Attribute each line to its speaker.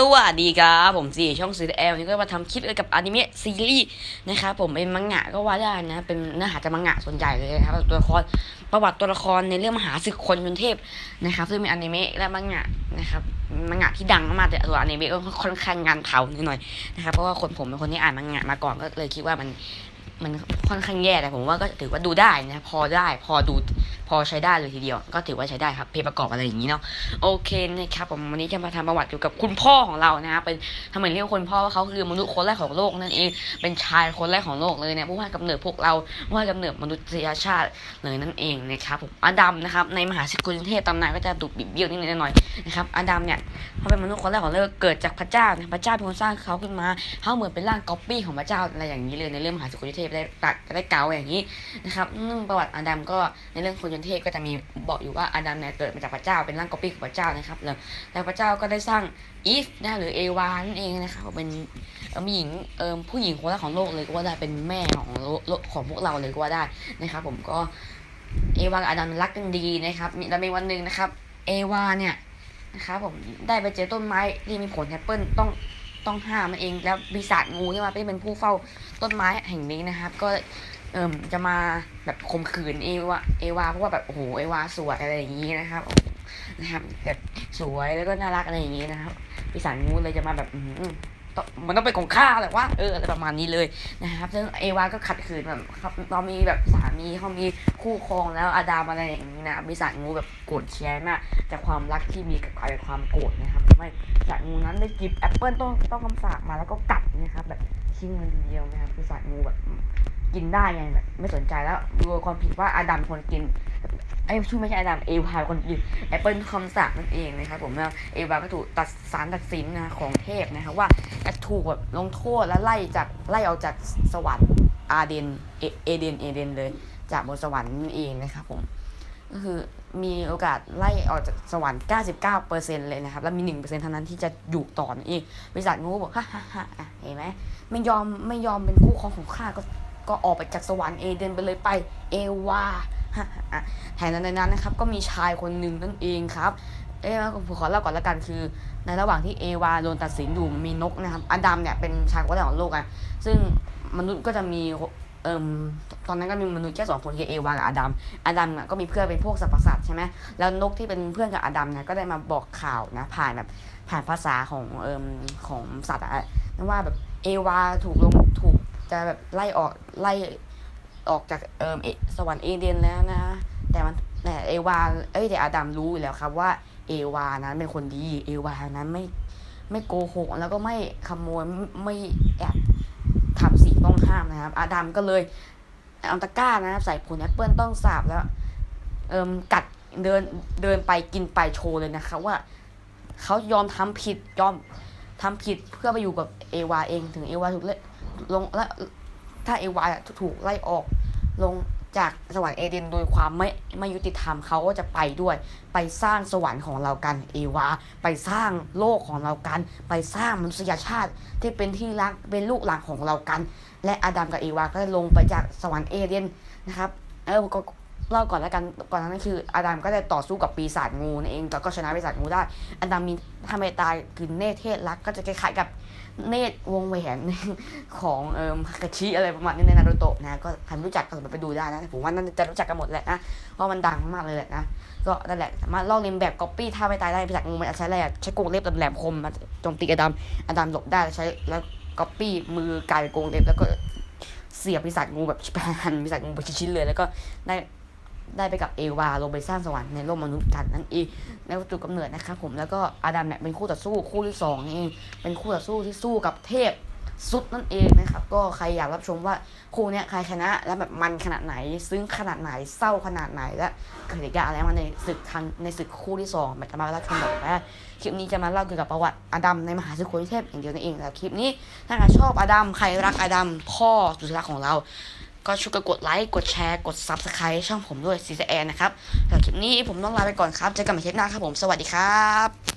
Speaker 1: สวัสดีครับผมสี่ช่องซีแอลนี่ก็มาทำคลิปเกี่ยวกับอนิเมะซีรีส์นะครับผมเป็นมังงะก็ว่าได้นะเป็นเนื้อหาจากมังงะส่วนใหญ่เลยนะครับตัวละครประวัติตัวละครในเรื่องมหาศึกคนยนเทพนะครับซึ่งเป็นอนิเมะและมังงะนะครับมังงะที่ดังมากแต่ตัวอนิเมะก็ค่อนข้างงานเผาหน่อยๆนะครับเพราะว่าคนผมเป็นคนที่อ่านมังงะมาก่อนก็เลยคิดว่ามันมันค่อนข้างแย่แต่ผมว่าก็ถือว่าดูได้นะพอได้พอดู พอใช้ได้เลยทีเดียวก็ถือว่าใช้ได้ครับเพลงประกอบอะไรอย่างนี้เนาะโอเคนะครับผมวันนี้จะมาทำประวัติเกี่ยวกับคุณพ่อของเรานะครับเป็นทำไมเรียกคุณพ่อว่าเขาคือมนุษย์คนแรกของโลกนั่นเองเป็นชายคนแรกของโลกเลยนะผู้ให้กำเนิดพวกเราผู้ให้กำเนิดมนุษยชาติเลยนั่นเองนะครับผมอาดัมนะครับในมหาสกุลเทพตำนานก็จะดุบิดเบี้ยวนิดหน่อยนะครับอาดัมเนี่ยเขาเป็นมนุษย์คนแรกของโลกเกิดจากพระเจ้านะพระเจ้าเป็นคนสร้างเขาขึ้นมาเขาเหมือนเป็นร่างก๊อปปี้ของพระเจ้าอะไรอย่างนี้เลยในเรื่องมหาสกุลเทพได้ตัดได้เก่าอย่างนี้นะครับเรื่องประวัติอดัมก็ในเรื่องคนยนเทพก็จะมีบอกอยู่ว่าอาดัมเนี่ยเกิดมาจากพระเจ้าเป็นร่างก๊อปปี้ของพระเจ้านะครับแล้วแล้วพระเจ้าก็ได้สร้างอีฟนะหรือเอวานั่นเองนะครับเป็นมีหญิงเอ่อผู้หญิงคนแรกของโลกเลยก็ว่าได้เป็นแม่ของโลกของพวกเราเลยก็ว่าได้นะครับ ผมก็เอวากับอาดัมรักกันดีนะครับแล้วมีวันหนึ่งนะครับ เอวาเนี่ยนะครับผมได้ไปเจอต้นไม้ที่มีผลแอปเปิลต้องต้องห้ามมันเองแล้วปีศาจงูที่มาเป็นผู้เฝ้าต้นไม้แห่งนี้นะครับ ก็ เอ่มจะมาแบบข่มขืนเอวาเอวาเพราะว่าแบบโอ้โหเอวาสวยอะไรอย่างนี้นะครับนะครับแบบสวยแล้วก็น่ารักอะไรอย่างนี้นะครับปีศาจงูเลยจะมาแบบมันต้องเป็นของข้าแหละว่าเอออะไรประมาณนี้เลยนะครับซึ่งเอวาก็ขัดขืนแบบเรามีแบบสามีเขามีคู่ครองแล้วอาดามอะไรอย่างนี้นะปีศาจงูแบบโกรธแค้นมากจากความรักที่มีกับกลายเป็นความโกรธนะครับ ทำให้ปีศาจงูนั้นได้จิบแอปเปิลต้องต้องคำสาปมาแล้วก็กัดนะครับ แบบทิ้งมันเดียวนะครับปีศาจงูแบบกินได้ไงแบบไม่สนใจแล้วดูความผิดว่าอาดัมคนกินไอ้ชื่อไม่ใช่อดัมเอวาคนอื่นแอปเปิลคำสั่งนั่นเองนะครับผมแล้วเอวาก็ถูกตัดสารตัดสินนะของเทพนะครับว่าถูกแบบลงโทษและไล่จากไล่ออกจากสวรรค์อาเดนเอเดนเอเดนเลย จากบนสวรรค์นั่นเองนะครับผมก็คือ มีโอกาสไล่ออกจากสวรรค์ 99%เลยนะครับ แล้วมี 1%เท่านั้นที่จะอยู่ต่อนั่บริษัทงูบอกฮ่าฮ่าฮ่าอะเห็นไหมไม่ยอมไม่ยอมเป็นคู่ครองของข้าก็ก็ออกไปจากสวรรค์เอเดนไปเลยไปเอวาฮ่าฮ่าอะแถมในนั้นนะครับ ก็มีชายคนหนึ่งนั่นเองครับ เอ๊ะผมขอเล่าก่อนละกันคือ ในระหว่างที่เอวาโดนตัดสินอยู่มีนกนะครับอดัมเนี่ยเป็นชายคนแรกของโลกอะซึ่งมนุษย์ก็จะมี เอ่มตอนนั้นก็มีมนุษย์แค่สองคนคือเอวากับอดัมอดัมก็มีเพื่อนเป็นพวกสัตว์ประสาทใช่ไหมแล้วนกที่เป็นเพื่อนกับอดัมเนี่ยก็ได้มาบอกข่าวนะผ่านแบบผ่านภาษาของเอ่มของสัตว์อะนั่นว่าแบบเอวาถูกลงถูกจะแบบไล่ออกไล่ออกจากเอ่มสวรรค์เอเดนแล้วนะ แต่มันแต่เอวาเอ้ยแต่อาดัมรู้อยู่แล้วครับว่าเอวานั้นเป็นคนดีเอวานั้นไม่ไม่โกหกแล้วก็ไม่ขโมยไม่แอบ ต้องห้ามนะครับ อาดัมก็เลยเอาตะกร้านะครับ ใส่ผลแอปเปิลต้องสาบแล้ว เอิมกัดเดินเดินไปกินไปโชว์เลยนะครับว่าเขายอมทำผิดยอมทำผิดเพื่อไปอยู่กับเอวาเองถึงเอวาถูกเละลงและถ้าเอวาถูกไล่ออกลง จากสวรรค์เอเดนโดยความไม่ไม่ยุติธรรมเขาก็จะไปด้วย ไปสร้างสวรรค์ของเรากันเอวา ไปสร้างโลกของเรากัน ไปสร้างมนุษยชาติที่เป็นที่รักเป็นลูกหลานของเรากัน และอาดัมกับเอวาก็ลงไปจากสวรรค์เอเดนนะครับเออก็ เล่าก่อนแล้วกันก่อนนานั้นคืออาดัมก็ได้ต่อสู้กับปีศาจงูนั่นเองแต่ก็ชนะปีศาจงูได้อาดัมมีทำไมตายคือเนธเทศรักก็จะคล้ายๆกับเนตรวงแหวนของเอ่อฮากาชิอะไรประมาณนี้ในนารูโตะนะก็ใครรู้จักก็สามารถไปดูได้นะผมว่าน่าจะรู้จักกันหมดแหละนะเพราะมันดังมากเลยแหละนะก็นั่นแหละสามารถลอกเลียนแบบก๊อปปี้ท่าไม่ตายได้ปีศาจงูมันใช้อะไรอะใช้กรงเล็บแหลมคมมาโจมตีอดัมอดัมหลบได้ใช้แล้วก๊อปปี้มือกลายเป็นกรงเล็บแล้วก็เสียบปีศาจงูแบบหันปีศาจงูไปชิ้นๆเลยแล้วก็ได้ ได้ไปกับเอวาลงไปสร้างสวรรค์ในโลกมนุษย์กันนั่นเองในจุดกำเนิดนะครับผมแล้วก็อาดัมเนี่ยเป็นคู่ต่อสู้คู่ที่สองนี่เองเป็นคู่ต่อสู้ที่สู้กับเทพสุดนั่นเองนะครับ ก็ใครอยากรับชมว่าคู่เนี้ยใครชนะแล้วแบบมันขนาดไหน ซึ้งขนาดไหนเศร้าขนาดไหนและเกิดเหตุการณ์อะไรมาในศึกครั้งในศึกคู่ที่สองแบบจะมารับชมแบบนะคลิปนี้จะมาเล่าเกี่ยวกับประวัติอาดัมในมหาศึกโคนิเทพอย่างเดียวนั่นเองแต่คลิปนี้ถ้าใครชอบอาดัมใครรักอาดัมพ่อสุดที่รักของเรา ก็ช่วยกดไลค์ กดแชร์ กด Subscribe ช่องผมด้วยซีแอนนะครับหลังคลิปนี้ผมต้องลาไปก่อนครับ เจอกันใหม่คลิปหน้าครับผม สวัสดีครับ